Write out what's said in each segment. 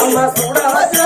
అమ్మ చూడవచ్చిన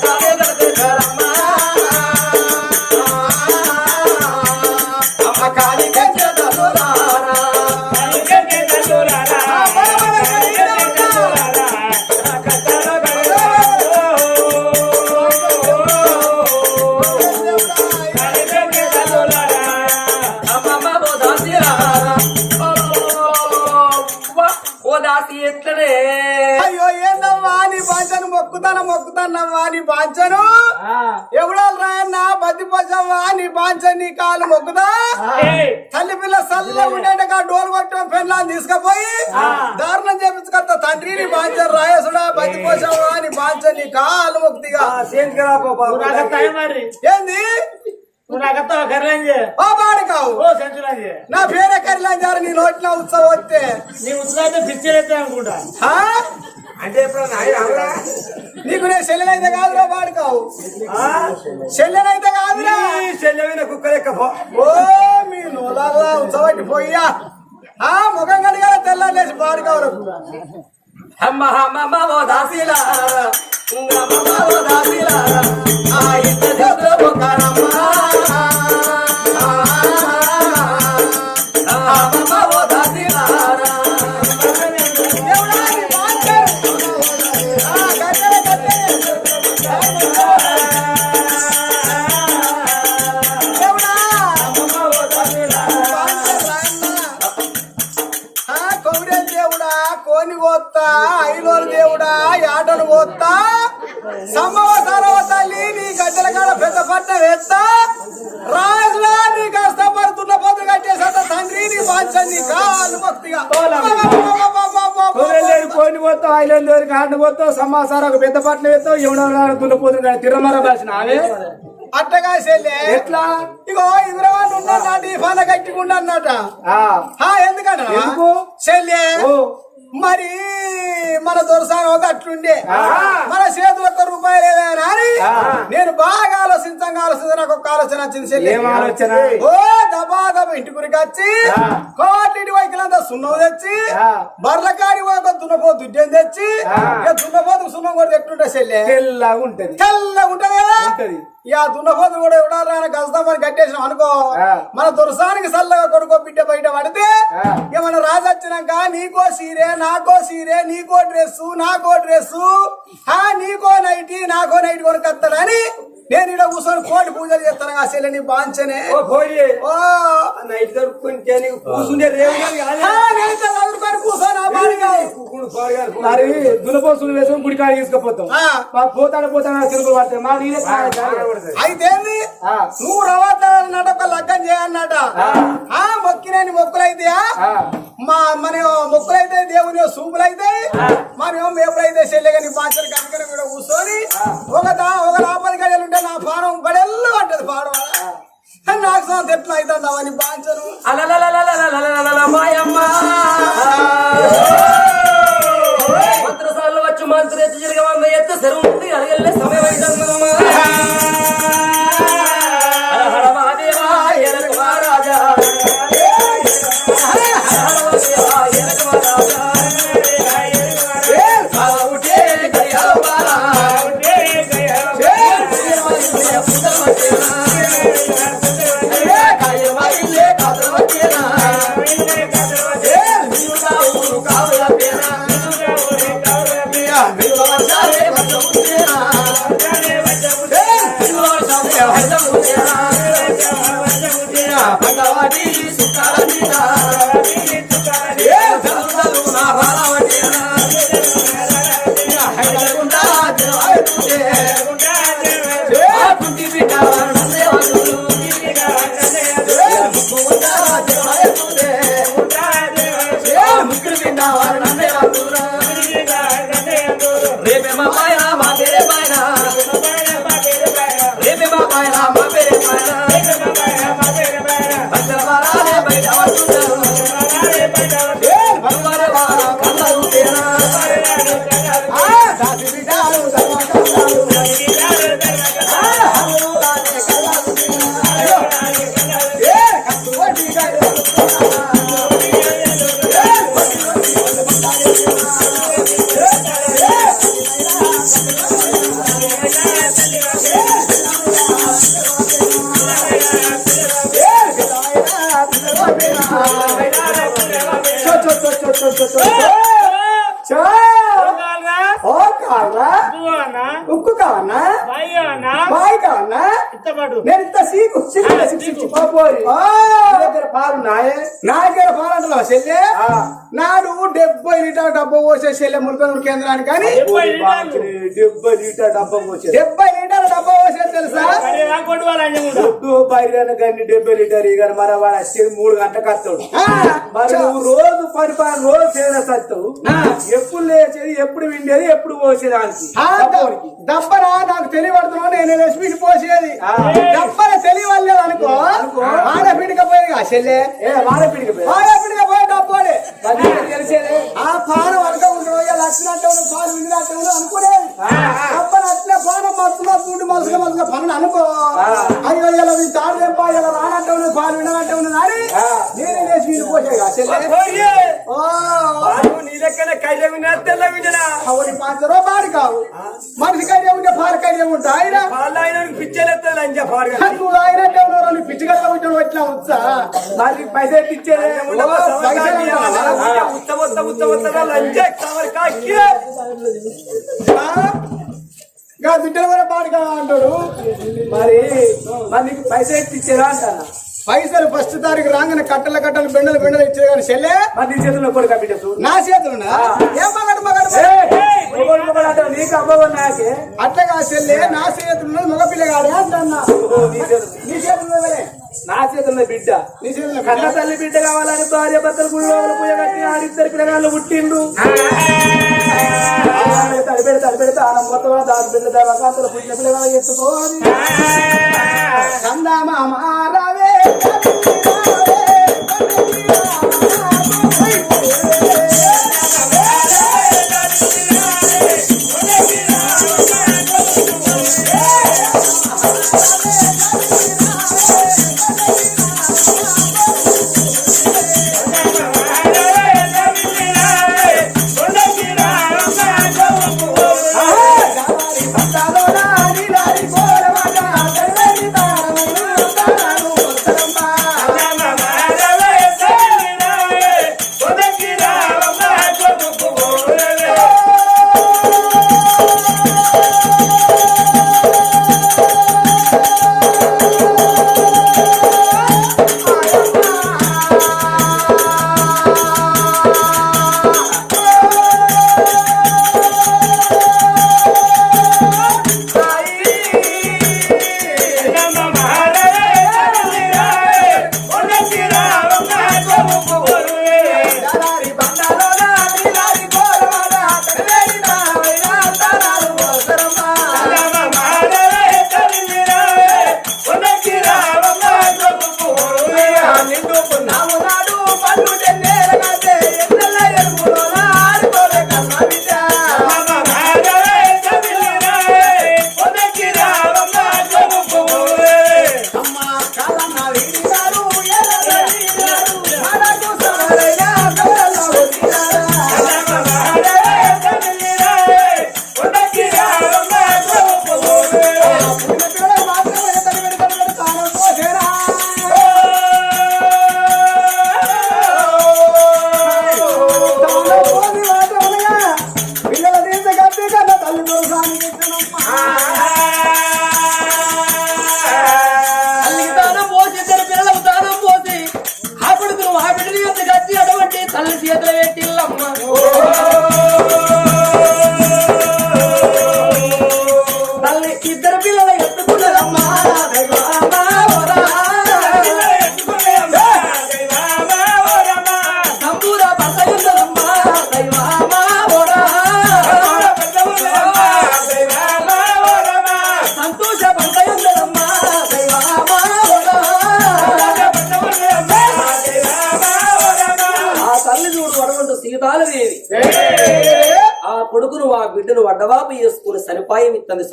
Yeah. నీ బాంచను నీ కాలు మొక్కుదా? తల్లి పిల్ల సల్ల ఉండేటగా డోలు కొట్టడం పెళ్ళాన్ని తీసుకుపోయి దారుణం చేపించుకొస్తా తండ్రి నీ బాంచను రాయసుడా బతి పోసమ్మా నీ బాంచను నీ కాలు మొక్కుతిగా. ఏంది? నా పేరే కరిలాంజారు నీ నోట్లో ఉత్సవం వస్తే. అనుకుంటా. ఆ? అంటే ఇప్పుడు నాయన నీకు నేను చెల్లెనైతే కాదురా బాడికావు. చెల్లెనైతే కాదురా. చెల్లెమైన కుక్క లెక్క ఓ మీ నోలల్లా ఉత్సవానికి పోయ్యా. ఆ ముఖం కడిగా తెల్లాలేసి బాడికావులకు అమ్మ అమ్మమ్మ ఓ దాసిలారా ఓ దాసిలారా ఆ ఇంత చేతుల కాడిని పోతావు సమాసారం ఒక పెద్ద పట్ల వేస్తావు యమున దున్నపోతుంది కానీ తిరమర రాసిన అవే చెల్లె. మరి మన దొరసాగ ఒక అట్లుండే. మన చేతులకు రూపాయలు నేను బా ఆలోచించంగా ఆలోచించ నాకు ఒక ఆలోచన వచ్చింది ఏం ఆలోచన? ఓ దబా దబా ఇంటి గురికి వచ్చి. కోటి వైకిలంతా సున్నం తెచ్చి ఆ. బర్ల కాడి ఒక దున్నపో దుడ్డెం తెచ్చి దున్నపోతు సున్నం కూడా ఎట్లుంటే చెల్లె తెల్లగా ఉంటది తెల్లగా ఉంటది కదా. ఇక దున్నపోతు కూడా ఎవడారా గజదామని కట్టేసినాం అనుకో. మన దురసానికి సల్లగా కొడుకో బిడ్డ బయట పడితే మన రాజు వచ్చినాక నీకో సీరే నాకో సీరే నీకో డ్రెస్ నాకో డ్రెస్ ఆ నీకో నైటి నాకో నైట్ కొనుకొస్తాడని నేను ఇక్కడ కూర్చొని కోడి పూజలు చేస్తాను ఆ శైలి బాంచనే ఓ నైట్ దులపోసులు వేసుకొని గుడి తీసుకుపోతాం. పోతాడు పోతాడు తిరుగులు పడతాయి మా నీరే అయితే నువ్వు రవాట నడక లగ్గం చేయన్నట ఆ. మొక్కులైతే మా మన మొక్కులైతే దేవుని సూపులైతే మనం మేపులైతే చెల్లెగని బాసరి కనుకని కూడా కూర్చొని ఒక ఒక లోపలి గడియలు ఉంటే నా పాడం పడెల్లు అంటది పాడం నాకు సో తెట్లు అవుతుందామని బాంచను మాయమ్మ. మంత్రసార్లు వచ్చి మంత్రి ఎత్తు జరిగే వంద ఎత్తు సెరువు అడగల్లే సమయం అవుతుందమ్మా నేను ఇంత సీకు దగ్గర పాలు నాయే నా దగ్గర పాలు అంటున్నావా చెల్లె? నాడు డెబ్బై లీటర్ డబ్బా పోసే చెల్లె ముల్కనూరు కేంద్రానికి కానీ డెబ్బై లీటర్ డబ్బా పోసేది డెబ్బై లీటర్ డబ్బా పోసే తెలుసా? బయట కానీ డెబ్బై లీటర్ ఇక మరి వాడు వచ్చేది మూడు గంటలకు వస్తాడు. ఆ, మరి. నువ్వు రోజు పది పది రోజు చేస్తావు ఎప్పుడు లేచేది ఎప్పుడు విండేది ఎప్పుడు పోసేదానికి. దబ్బరా నాకు తెలియబడుతున్నావు నేను లక్ష్మికి పోసేది. దబ్బర తెలియలేదు అనుకో. ఆడ పిడికపోయేది చెల్లె. ఆడ పిడికపోయే డబ్బోడే తెలిసేది? ఆ పానం వరక ఉండవు ఇక లక్షణంటే ఉన్న పాలు ఉన్న అనుకునేది అప్పని అట్లే పానం మస్తు మస్తు ఉండి మలుసుగా మలుసుగా పనులు అనుకో అయ్యో ఇలా ఈ తాడు తెంప ఇలా రానంటే ఉన్నది పాలు అని నేనే. వీళ్ళు చెల్లె. ఓ. లెక్కన వినా తెల్ల అవని కావు. మనిషి ఉంటే పాలు ఆయన? ఆయన నువ్వు ఉంటాడు ఎట్లా మరి పైసలు ఇచ్చేది. ఉత్త ఉత్త ఉత్త ఉత్తగా లంచ కావాలి కాకి ఇంకా బిడ్డలు కూడా పాడు కదా అంటాడు మరి మరి నీకు పైసలు ఎత్తి ఇచ్చేదా అంటానా? పైసలు ఫస్ట్ తారీఖు రాగానే కట్టల కట్టలు బెండలు బెండలు ఇచ్చే కానీ చెల్లె? నీ చేతుల్లో కొడుకు నా నాకే అట్లగా చెల్లె నా చేతులు మగ పిల్ల కాదు అంటన్నా నీ చేతులు. నీ చేతులు చేతుల్లో బిడ్డ. నీ చేతులు కన్న తల్లి బిడ్డ కావాలని భార్య భర్తలు గుళ్ళోలు పూజ కట్టి ఆడిద్దరు పిల్లగాళ్ళు పుట్టిండు తడిపెడి తడిపెడితే ఆనం మొత్తం దాని బిడ్డ దేవకాంతలు పుట్టిన పిల్లగాళ్ళు ఎత్తుకోవాలి. కందామా Come on.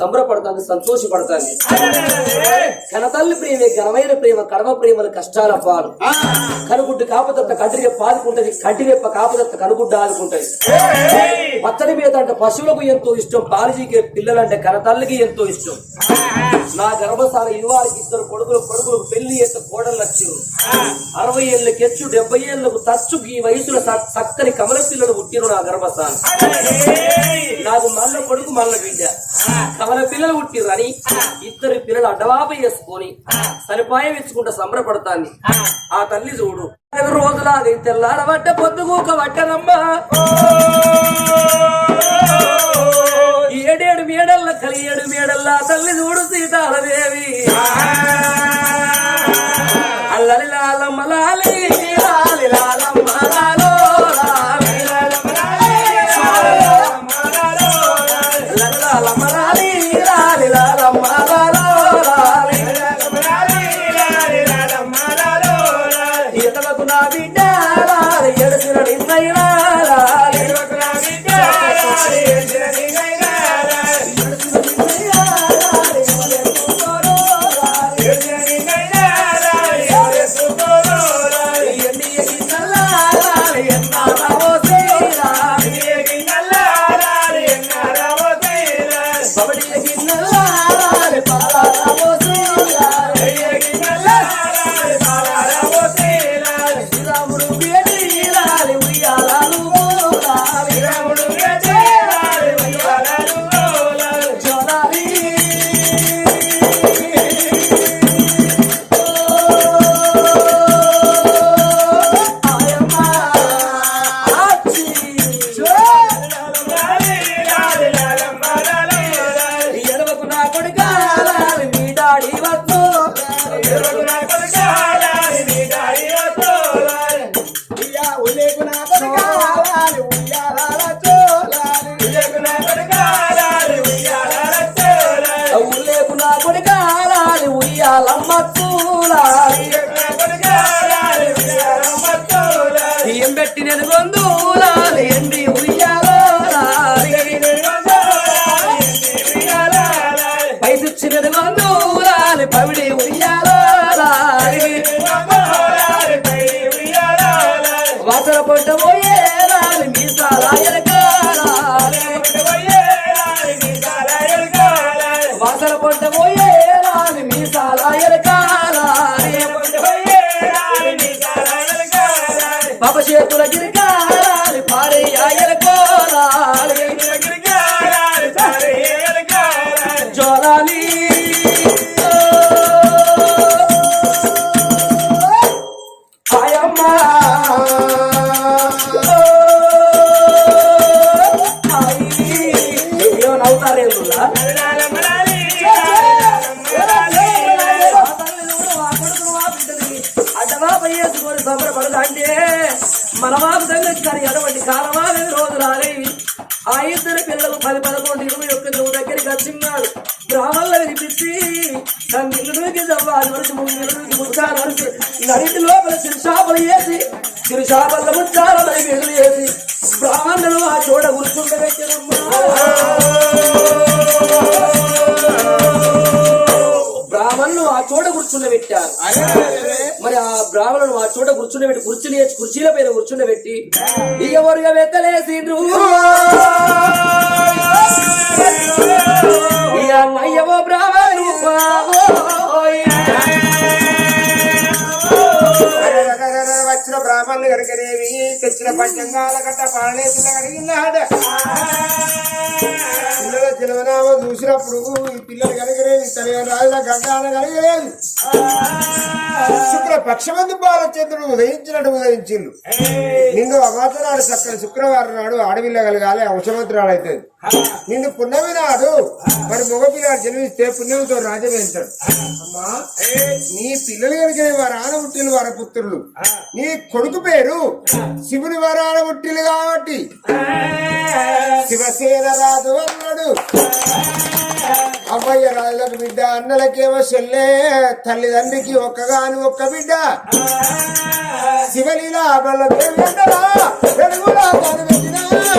సంబరపడుతుంది సంతోషపడుతుంది కనతల్లి ప్రేమే ఘనమైన ప్రేమ కడమ ప్రేమల కష్టాల పాలు. కనుగుడ్డు కాపదత్త కంటిరెప్ప పాదుకుంటది కంటిరెప్ప కాపదత్త కనుగుడ్డ ఆదుకుంటది. పచ్చడి మీద అంటే పశువులకు ఎంతో ఇష్టం పాలిజీకి పిల్లలంటే కనతల్లికి ఎంతో ఇష్టం. నా గర్భసాల ఇవారికి ఇద్దరు కొడుకులు కొడుకులు పెళ్ళి ఎంత కోడలు వచ్చారు అరవై ఏళ్ళకి ఎచ్చు డెబ్బై ఏళ్ళకు తచ్చు ఈ వయసులో చక్కని కమల పిల్లలు పుట్టిరు నా గర్భసాల నాకు మల్ల కొడుకు మల్ల బిడ్డ. కమల పిల్లలు పుట్టిరు అని ఇద్దరు పిల్లలు అడ్డవాప వేసుకొని సరిపాయం ఇచ్చుకుంటా సంబరపడతాంది. ఆ. తల్లి చూడు. ఐదు రోజులాగా తెల్లారబట్ట పొద్దుగూక పట్టనమ్మా ఏడేడు మేడల్ల కలియేడు మేడల్ల తల్లి చూడు సీతాలదేవి అల్లలి లాలమ్మ లాలి లాలి లాలమ్మ ఏం పెట్టి ఎండి చేతుల గిరి నడిటి లోపల శిరుషాపలు వేసి శిరుషాపల ముచ్చాల మరి వేలు వేసి బ్రాహ్మణులు ఆ చోట బ్రాహ్మణులు ఆ చోట కూర్చుండబెట్టారు. మరి ఆ బ్రాహ్మణులు ఆ చోట కూర్చుండబెట్టి కుర్చీలు వేసి కుర్చీల పైన కూర్చుండబెట్టి ఎవరుగా వెత్తలేసిండ్రు అయ్యవో బ్రాహ్మణులు తెచ్చిన పంచంగాల గట్ట పాలనేతుల కడిగినాడ. పిల్లల చిరునామా చూసినప్పుడు ఈ పిల్లలు కనుకనేవి తల్లి రాజుల గడ్డాలు కలగలేదు శుక్ర పక్షమంది బాలచంద్రుడు ఉదయించినట్టు ఉదయించిండు. నిన్ను అమాతనాడు చక్కని శుక్రవారం నాడు ఆడపిల్ల కలగాలి అవసరమంతురాలు అవుతుంది నిన్ను పుణ్యమి నాడు మరి మగపిల్లాడు జన్మిస్తే పుణ్యంతో రాజ్యం వెళ్తాడు అమ్మా నీ పిల్లలు కనుక వారు ఆనబుట్టిలు వారి పుత్రులు. నీ కొడుకు పేరు శివుని వారు ఆనబుట్టిలు కాబట్టి. శివసేన రాజు అన్నాడు. అమ్మయ్య రాజులకు బిడ్డ అన్నలకేమో చెల్లే తల్లిదండ్రికి ఒక్కగాని ఒక్క బిడ్డ. శివలీలా బల్ల వెంటరా వెలుగులా కనిపెట్టినాడా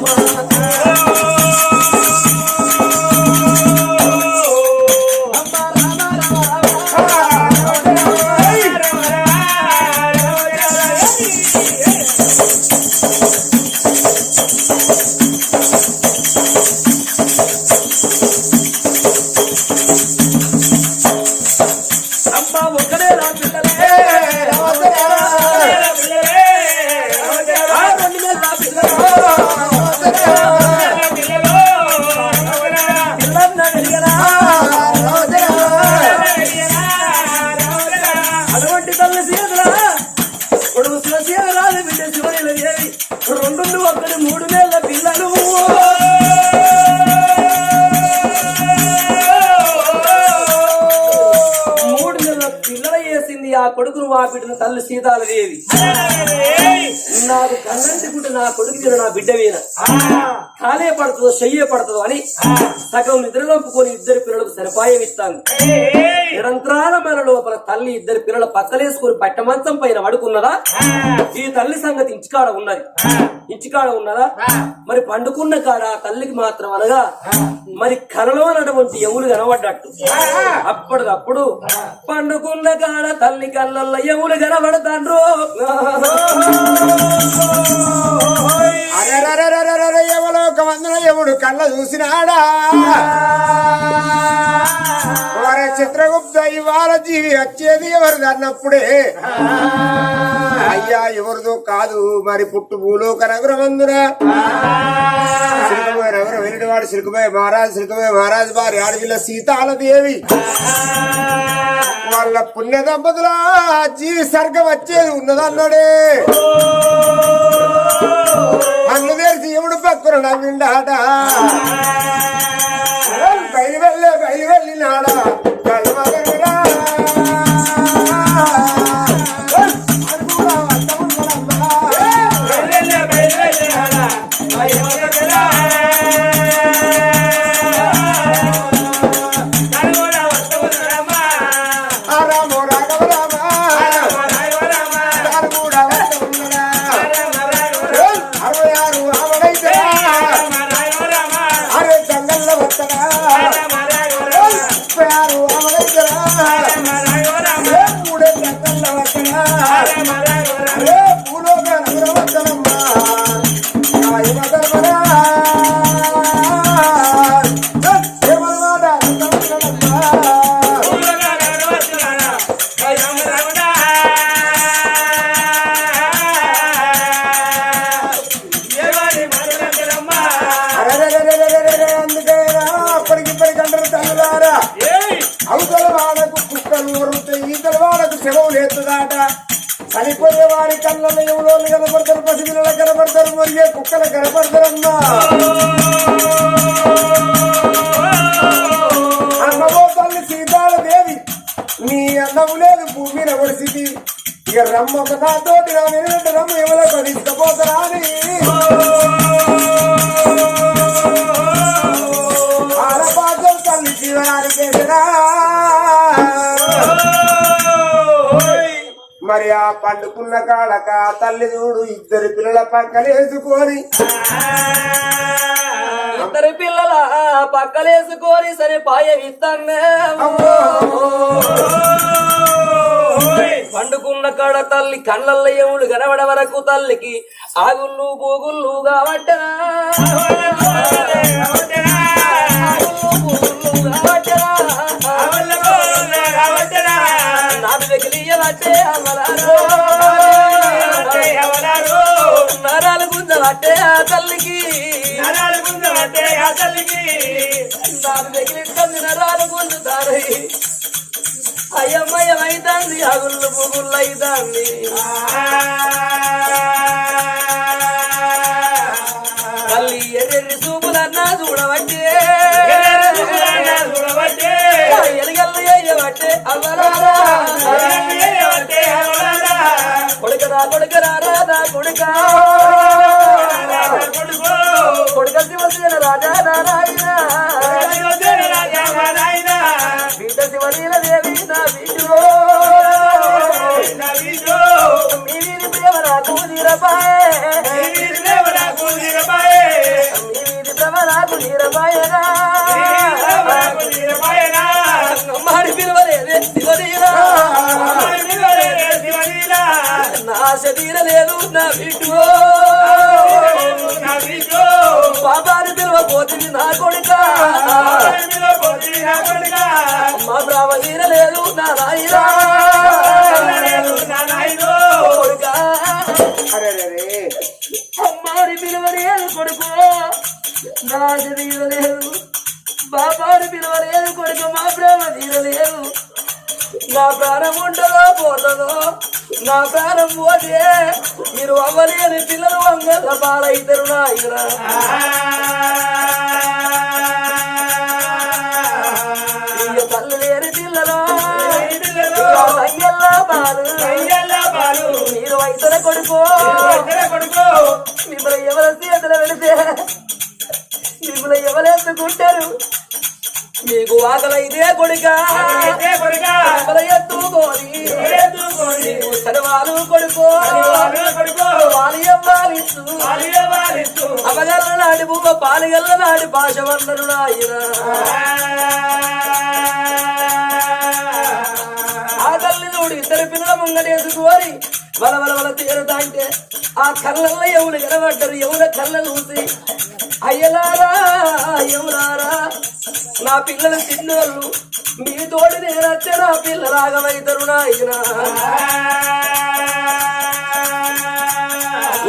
world. తల్లి సీతాల దేవి. నాకు కన్నంటి గుడ్డ నా కొడుకు మీద నా బిడ్డ మీద. కాలే పడుతుందో చెయ్యే పడుతుందో అని సగం నిద్రలోపుకొని ఇద్దరు పిల్లలకు సరిపాయం ఇస్తాను. నిరంతరాల మన లోపల తల్లి ఇద్దరు పిల్లల పక్కలేసుకుని పట్టమంచం పైన పడుకున్నదా? ఈ తల్లి సంగతి ఇంచికాడ ఉన్నది. ఇంచికాడ ఉన్నదా? మరి పండుకున్న కాడ తల్లికి మాత్రం అనగా మరి కలలో అన్నటువంటి ఎములు కనబడ్డట్టు. అప్పటికప్పుడు పండుకున్న కాడ తల్లి కళ్ళల్లో ఎములు కనబడతాండ్రు. అరెరెరెరెరెరె వందన ఎవడు కళ్ళ చూసినాడా? చిత్రగు చిత్రగుప్త జీవి వచ్చేది ఎవరిది అన్నప్పుడే. అయ్యా ఎవరిదో కాదు మరి పుట్టు భూలోక నగరమందున సిల్కమయ నగరం వెళ్ళినవాడు సిల్కమయ మహారాజు సిల్కమయ మహారాజు వారి ఆడపిల్ల సీతాలదేవి. వాళ్ళ పుణ్య దంపతుల జీవి సర్గం వచ్చేది ఉన్నదన్నాడే అన్ను తెలిసి ఎవడు పక్కన నవ్విండాట బయలు వెళ్ళే బయలు వెళ్ళినాడా ఏ నీ అన్నము లేదు భూమి మీద ఒడిసిది ఇక రమ్మ ఒక నాతోటి నా వెనుక రమ్మ ఎవరో తీసుకుపోతారా అని ఆడపాదం తల్లి జీవనానికి మరి ఆ పండుకున్న కాడక తల్లి చూడు ఇద్దరు పిల్లల పక్కలేసుకొని ఇద్దరు పిల్లల పక్కలేసుకొని సరే పాయ పండుకున్న కాడ తల్లి కళ్ళల్లో ఎముడు కనబడ వరకు తల్లికి ఆగుళ్ళు పోగుళ్ళు కాబట్టరా నాకు అమలారో నరాలు గుంజబట్టే ఆ తల్లికి. నాకు వెకిలిస్తుంది నరాలు గుంజుతారు. అయ్యమ్మయ్యమైతాంది అగుళ్ళు పుగుళ్ళు అయితాంది. తల్లి ఎర్రెర్రి చూపులన్నా చూడబట్టే. ఎలిగల్లు అయ్యబట్టే అవ్వరారా. కొడుకరా కొడుక. రారా నా కొడుక. కొడుక శివసేన రాజా నారాయణ. బిడ్డ శివలీల దేవి నా బిడ్డు మీ వీరి ప్రేమ నాకు నీరపాయే మీ వీరి ప్రేమ నాకు నీరపాయనా మాడి పిలవలేదే శివలీలా. నా శరీర లేదు నా బిడ్డు. పాపాన్ని పిలవపోతుంది నా కొడుక. మా బ్రాహ్మణీర లేదు నా నాయన. అమ్మాని పిలవలేదు కొడుకు. నా శరీర లేదు బాబాని పిలవలేదు కొడుకు మా బ్రాహ్మణీర లేదు నా ప్రాణం ఉండదో పోతుందో నా ప్రాణం పోతే మీరు అవ్వలేని పిల్లలు అంగళ్ళ పాలైతారు నాయన తల్లి లేని పిల్లలు మీరు వయసుల కొడుకు. మిమ్మల్ని ఎవరి చేతులు వెళితే మిమ్మల్ని ఎవరెత్తుకుంటారు మీకు ఆకలైతే కొడుక. మిమ్మల్ని ఎత్తుకోని సర్వాలు కొడుకో. అవగల్ల నాటి భూమ పాలిగల్ల నాటి భాష వందరు నాయన. ఆ తల్లి చూడు ఇద్దరు పిల్లల ముంగటేసుకోని వల వల వల తీరతా అంటే ఆ కళ్ళల్లో ఎవరు ఎనబడ్డరు ఎవరు కళ్ళ చూసి? అయ్యలారా ఎవరారా నా పిల్లలు చిన్నోళ్ళు మీ తోడు నేనచ్చే నా పిల్ల రాగమైతరు నాయన.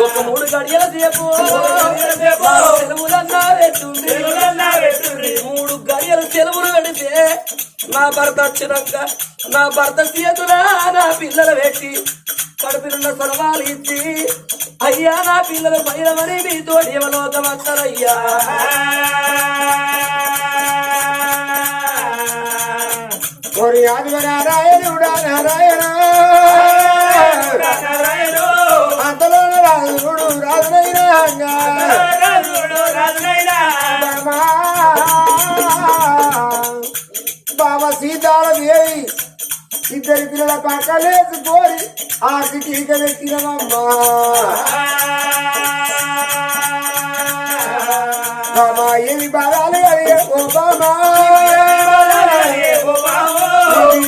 ఒక మూడు గడియల సేపు సెలవులన్నా పెట్టుంది మూడు గడియలు సెలవులు పెడితే నా భర్త వచ్చినాక నా భర్త చేతులా నా పిల్లలు పెట్టి కడుపునున్న సర్వాలు ఇచ్చి అయ్యా నా పిల్లలు పైరమని మీతో దేవలోకం అత్తరయ్యా ఆదివ నారాయణుడా నారాయణ. పక్కలేసి పోయి ఆకి టీక పెట్టినమమ్మా ఏమి బాధాలు కలిగే ఓ బాబా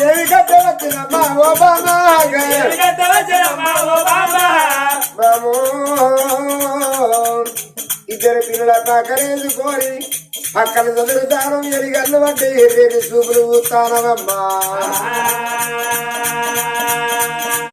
ఏమి కట్ట వచ్చినమ్మా ఓ బాబా బాబు ఇద్దరు పిల్లల పక్కనేసుకొని పక్కన చదువుతాను ఎరిగల్లు వంటి ఎర్రి చూపులు తానవమ్మా